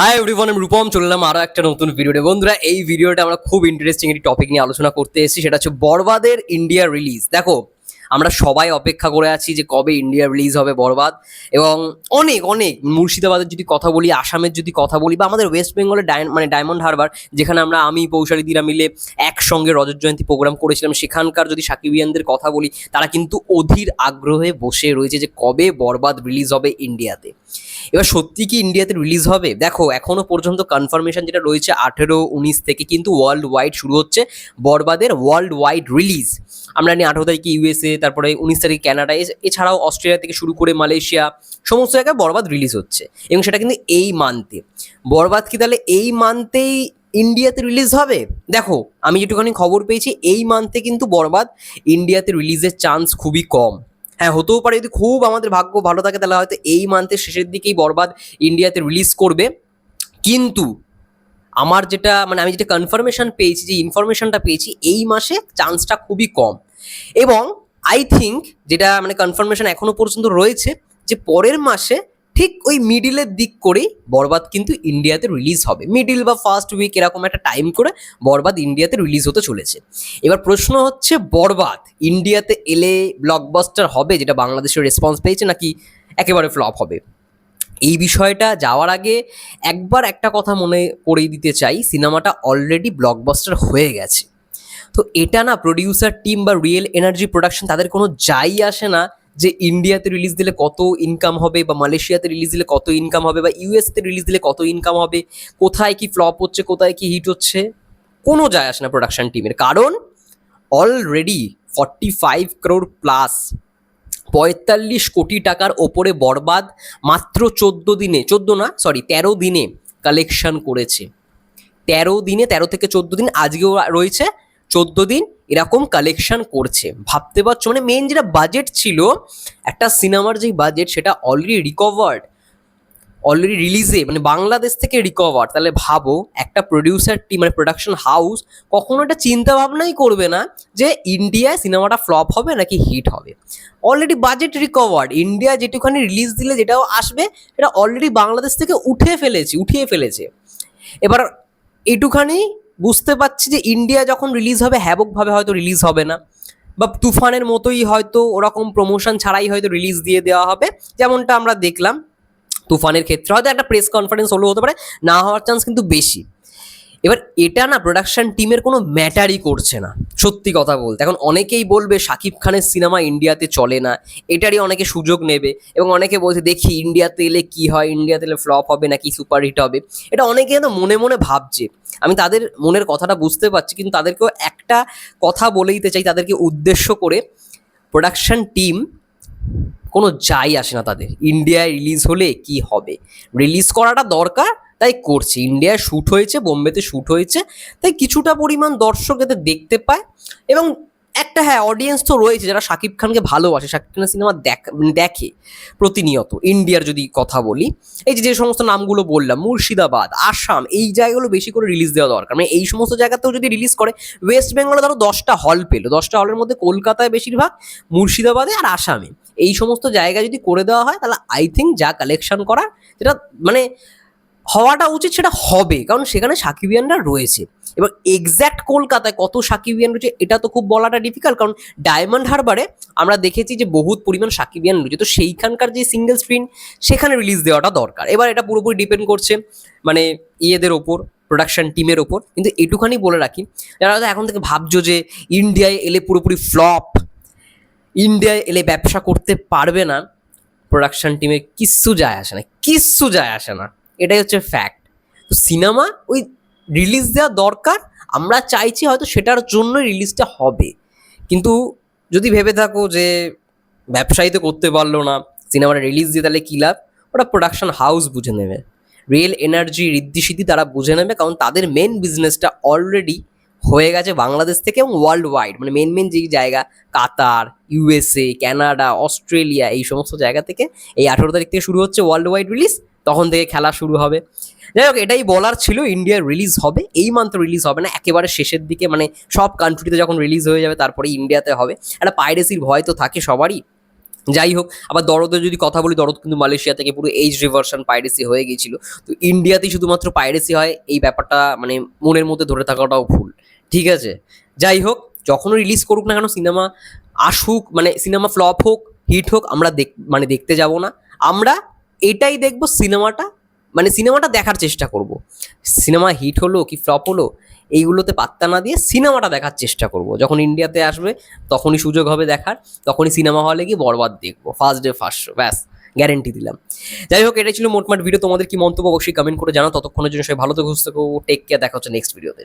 Hi everyone আমি রূপম চললাম আরও একটা নতুন ভিডিওতে বন্ধুরা, এই ভিডিওটা আমরা খুব ইন্টারেস্টিং একটি টপিক নিয়ে আলোচনা করতে এসেছি, সেটা হচ্ছে বরবাদের ইন্ডিয়া রিলিজ দেখো আমরা সবাই অপেক্ষা করে আছি যে কবে ইন্ডিয়া রিলিজ হবে বরবাদ। এবং অনেক অনেক মুর্শিদাবাদের যদি কথা বলি, আসামের যদি কথা বলি, বা আমাদের ওয়েস্ট বেঙ্গলের ডায় মানে ডায়মন্ড হারবার যেখানে আমরা আমি, পৌশালী দিরা মিলে একসঙ্গে রজত জয়ন্তী প্রোগ্রাম করেছিলাম, সেখানকার যদি সাকিবিয়ানদের কথা বলি, তারা কিন্তু অধীর আগ্রহে বসে রয়েছে যে কবে বরবাদ রিলিজ হবে ইন্ডিয়াতে। এবার সত্যি কি ইন্ডিয়াতে রিলিজ হবে? দেখো এখনও পর্যন্ত কনফার্মেশন যেটা রয়েছে, আঠেরো, উনিশ থেকে কিন্তু ওয়ার্ল্ড ওয়াইড শুরু হচ্ছে বরবাদের ওয়ার্ল্ড ওয়াইড রিলিজ আমরা জানি আঠেরো তারিখে ইউএসএ, তারপরে উনিশ তারিখে ক্যানাডা এছাড়াও অস্ট্রেলিয়া থেকে শুরু করে মালয়েশিয়া, সমস্ত জায়গায় বরবাদ রিলিজ হচ্ছে। এবং সেটা কিন্তু এই মান্থে বরবাদ কি তাহলে এই মান্থেই ইন্ডিয়াতে রিলিজ হবে? দেখো, আমি যেটুখানি খবর পেয়েছি, এই মান্থে কিন্তু বরবাদ ইন্ডিয়াতে রিলিজের চান্স খুবই কম। হ্যাঁ হতেও পারে, যদি খুব আমাদের ভাগ্য ভালো থাকে, তাহলে হয়তো এই মান্থের শেষের দিকেই বরবাদ ইন্ডিয়াতে রিলিজ করবে। কিন্তু আমার যেটা মানে আমি যেটা কনফার্মেশন পেয়েছি, যে ইনফরমেশনটা পেয়েছি, এই মাসে চান্সটা খুবই কম। এবং আই থিঙ্ক যেটা মানে কনফার্মেশন এখনও পর্যন্ত রয়েছে, যে পরের মাসে ঠিক ওই মিডিলের দিক করেই বরবাদ কিন্তু ইন্ডিয়াতে রিলিজ হবে। মিডিল বা ফার্স্ট উইক এরকম একটা টাইম করে বরবাদ ইন্ডিয়াতে রিলিজ হতে চলেছে। এবার প্রশ্ন হচ্ছে, বরবাদ ইন্ডিয়াতে এলে ব্লকবাস্টার হবে, যেটা বাংলাদেশের রেসপন্স পেয়েছে, নাকি একেবারে ফ্লপ হবে? এই বিষয়টা যাওয়ার আগে একবার একটা কথা মনে করিয়ে দিতে চাই, সিনেমাটা অলরেডি ব্লকবাস্টার হয়ে গেছে। তো এটা না প্রডিউসার টিম বা রিয়েল এনার্জি প্রোডাকশন তাদের কোনো যাই আসে না যে ইন্ডিয়াতে রিলিজ দিলে কত ইনকাম হবে বা মালয়েশিয়াতে রিলিজ দিলে কত ইনকাম হবে বা ইউএসতে রিলিজ দিলে কত ইনকাম হবে, কোথায় কি ফ্লপ হচ্ছে, কোথায় কি হিট হচ্ছে, কোনো যায় আসে না প্রোডাকশন টিমের কারণ already forty five crore plus পঁয়তাল্লিশ কোটি টাকার ওপরে বরবাদ মাত্র চোদ্দ দিনে, চোদ্দ না সরি তেরো দিনে কালেকশন করেছে। তেরো দিনে, তেরো থেকে চোদ্দ দিন, আজকেও রয়েছে, চোদ্দ দিন এরকম কালেকশন করছে। ভাবতে পারছ মানে মেন যেটা বাজেট ছিল, একটা সিনেমার যেই বাজেট সেটা অলরেডি রিকভার্ড অলরেডি রিলিজে মানে বাংলাদেশ থেকে রিকভার তাহলে ভাবো, একটা প্রডিউসার টিম মানে প্রোডাকশন হাউস কখনো এটা চিন্তা ভাবনাই করবে না যে ইন্ডিয়ায় সিনেমাটা ফ্লপ হবে নাকি হিট হবে। অলরেডি বাজেট রিকভার্ড ইন্ডিয়া যেটুখানি রিলিজ দিলে, যেটাও আসবে এটা অলরেডি বাংলাদেশ থেকে উঠে ফেলেছে, উঠিয়ে ফেলেছে। এবার এটুখানি বুঝতে পারছি যে ইন্ডিয়া যখন রিলিজ হবে হ্যাবকভাবে হয়তো রিলিজ হবে না। বা তুফানের মতোই হয়তো ওরকম প্রমোশন ছাড়াই হয়তো রিলিজ দিয়ে দেওয়া হবে, যেমনটা আমরা দেখলাম। তুফানের ক্ষেত্রে হয়তো একটা প্রেস কনফারেন্স হলেও হতে পারে, না হওয়ার চান্স কিন্তু বেশি। এবার এটা না প্রোডাকশন টিমের কোনো ম্যাটারই করছে না, সত্যি কথা বলতে। এখন অনেকেই বলবে শাকিব খানের সিনেমা ইন্ডিয়াতে চলে না, এটারই অনেকে সুযোগ নেবে এবং অনেকে বলছে, দেখি ইন্ডিয়াতে এলে কি হয়? ইন্ডিয়াতে এলে ফ্লপ হবে নাকি সুপার হিট হবে? এটা অনেকে না মনে মনে ভাবছে। আমি তাদের মনের কথাটা বুঝতে পারছি, কিন্তু তাদেরকেও একটা কথা বলে দিতে চাই, তাদেরকে উদ্দেশ্য করে। প্রোডাকশন টিম কোনো যাই আসে না তাদের। ইন্ডিয়ায় রিলিজ হলে কি হবে? রিলিজ করাটা দরকার, তাই করছে। ইন্ডিয়ায় শ্যুট হয়েছে, বোম্বেতে শ্যুট হয়েছে, তাই কিছুটা পরিমাণ দর্শক যাতে দেখতে পায় এবং একটা হ্যাঁ অডিয়েন্স তো রয়েছে যারা শাকিব খানকে ভালোবাসে, শাকিব খানের সিনেমা দেখ, দেখে প্রতিনিয়ত। ইন্ডিয়ার যদি কথা বলি, এই যে যে সমস্ত নামগুলো বললাম, মুর্শিদাবাদ, আসাম, এই জায়গাগুলো বেশি করে রিলিজ দেওয়া দরকার। মানে এই সমস্ত জায়গাতেও যদি রিলিজ করে ওয়েস্ট বেঙ্গলে ধরো দশটা হল পেল। দশটা হলের মধ্যে কলকাতায় বেশিরভাগ, মুর্শিদাবাদে আর আসামে। এই সমস্ত জায়গা যদি করে দেওয়া হয়, তাহলে আই থিঙ্ক যা কালেকশন করা যেটা মানে হওয়াটা উচিত সেটা হবে। কারণ সেখানে সাকিবিয়ানরা রয়েছে। এবার এক্স্যাক্ট কলকাতায় কত সাকিবিয়ান রয়েছে, এটা তো খুব বলাটা ডিফিকাল্ট কারণ ডায়মন্ড হারবারে আমরা দেখেছি যে বহুত পরিমাণ সাকিবিয়ান রয়েছে। তো সেইখানকার যে সিঙ্গেল স্ক্রিন সেখানে রিলিজ দেওয়াটা দরকার। এবার এটা পুরোপুরি ডিপেন্ড করছে মানে ইয়েদের ওপর প্রোডাকশন টিমের ওপর। কিন্তু এটুখানি বলে রাখি, যারা হয়তো এখন থেকে ভাবছ যে ইন্ডিয়ায় এলে পুরোপুরি ফ্লপ ইন্ডিয়ায় এলে ব্যবসা করতে পারবে না প্রোডাকশন টিমে কিচ্ছু যায় আসে না কিচ্ছু যায় আসে না। এটাই হচ্ছে ফ্যাক্ট তো সিনেমা ওই রিলিজ দেওয়া দরকার, আমরা চাইছি হয়তো সেটার জন্য রিলিজটা হবে। কিন্তু যদি ভেবে থাকো যে ব্যবসায়ী তো করতে পারল না সিনেমাটা রিলিজ দিয়ে তাহলে কী লাভ? ওটা প্রোডাকশন হাউস বুঝে নেবে। রিয়েল এনার্জি ঋদ্ধি সিদ্ধি তারা বুঝে নেবে, কারণ তাদের মেন বিজনেসটা অলরেডি হয়ে গেছে বাংলাদেশ থেকে এবং ওয়ার্ল্ড ওয়াইড মানে মেন মেন যেই জায়গা, কাতার ইউএসএ কানাডা অস্ট্রেলিয়া এই সমস্ত জায়গা থেকে এই আঠেরো তারিখ থেকে শুরু হচ্ছে ওয়ার্ল্ড ওয়াইড রিলিজ তখন থেকে খেলা শুরু হবে। যাই হোক, এটাই বলার ছিল ইন্ডিয়ার রিলিজ হবে, এই মান্থ রিলিজ হবে না, একেবারে শেষের দিকে মানে সব কান্ট্রিতে যখন রিলিজ হয়ে যাবে তারপরে ইন্ডিয়াতে হবে। একটা পাইরেসির ভয় তো থাকে সবারই। যাই হোক, আবার দরদের যদি কথা বলি, দরদ কিন্তু মালয়েশিয়া থেকে পুরো এইচ রিভার্সন পাইরেসি হয়ে গিয়েছিল। তো ইন্ডিয়াতেই শুধুমাত্র পাইরেসি হয়, এই ব্যাপারটা মানে মনের মধ্যে ধরে থাকাটাও ভুল। ঠিক আছে? যাই হোক, যখনও রিলিজ করুক না কেন সিনেমা আসুক মানে সিনেমা ফ্লপ হোক হিট হোক, আমরা দেখ মানে দেখতে যাব না। আমরা এটাই দেখব সিনেমাটা মানে সিনেমাটা দেখার চেষ্টা করব। সিনেমা হিট হলো কি ফ্লপ হলো, এইগুলোতে পাত্তা না দিয়ে সিনেমাটা দেখার চেষ্টা করব। যখন ইন্ডিয়াতে আসবে, তখনই সুযোগ হবে দেখার, তখনই সিনেমা হলে গিয়ে বরবাদ দেখব। ফার্স্ট ডে ফার্স্ট শো ব্যাস গ্যারেন্টি দিলাম। যাই হোক, এটাই ছিল মোটমাট ভিডিও তোমাদের কি মন্তব্য অবশ্যই কমেন্ট করে জানাও। ততক্ষণের জন্য সবাই ভালো থেকে, সুস্থ টেক কেয়ার দেখা হচ্ছে নেক্সট ভিডিওতে